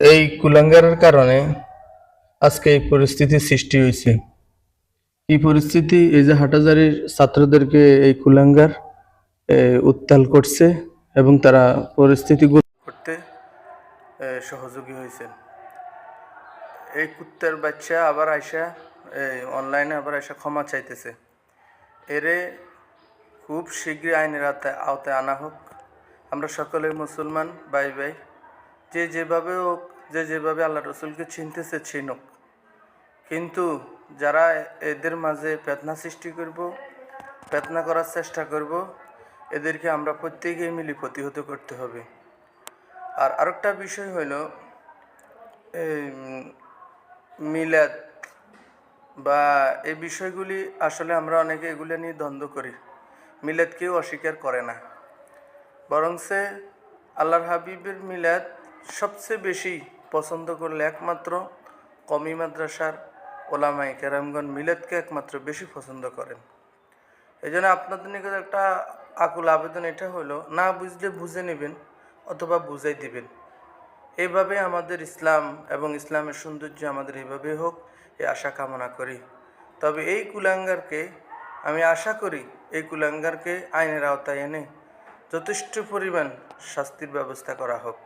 এই কুলাঙ্গারের কারণে আজকে এই পরিস্থিতির সৃষ্টি হয়েছে। এই পরিস্থিতি এই যে হাটাজারির ছাত্রদেরকে এই কুলাঙ্গার উত্তাল করছে এবং তারা পরিস্থিতি করতে সহযোগী হয়েছেন। এই কুত্তার বাচ্চা আবার আইসা অনলাইনে আবার আইসা ক্ষমা চাইতেছে। এরে খুব শীঘ্রই আইনের আওতায় আনা হোক। আমরা সকলে মুসলমান বাই ভাই যে যেভাবে হোক, যে যেভাবে আল্লাহ রসুলকে চিনতেছে, চিনুক। কিন্তু যারা এদের মাঝে পেতনা সৃষ্টি করব পেতনা করার চেষ্টা করব, এদেরকে আমরা প্রত্যেকেই মিলি প্রতিহত করতে হবে। আর আরেকটা বিষয় হইল মিলাদ বা এই বিষয়গুলি আসলে আমরা অনেকে এগুলো নিয়ে দ্বন্দ্ব করি। মিলাদ কেউ অস্বীকার করে না। বরং সে আল্লাহর হাবিবের মিলাদ সবচেয়ে বেশি পছন্দ করলে একমাত্র কমি মাদ্রাসার ওলামাই কেরামগণ মিলাদকে একমাত্র বেশি পছন্দ করেন। এই জন্য আপনাদের নিকট একটা আকুল আবেদন এটা হলো, না বুঝলে বুঝে নেবেন অথবা বুঝাই দিবেন। এইভাবে আমাদের ইসলাম এবং ইসলামের সৌন্দর্য আমাদের এইভাবে হোক এই আশা কামনা করি। তবে এই কুলাঙ্গারকে আমি আশা করি, এই কুলাঙ্গারকে আইনের আওতায় এনে যথেষ্ট পরিমাণ শাস্তির ব্যবস্থা করা হোক।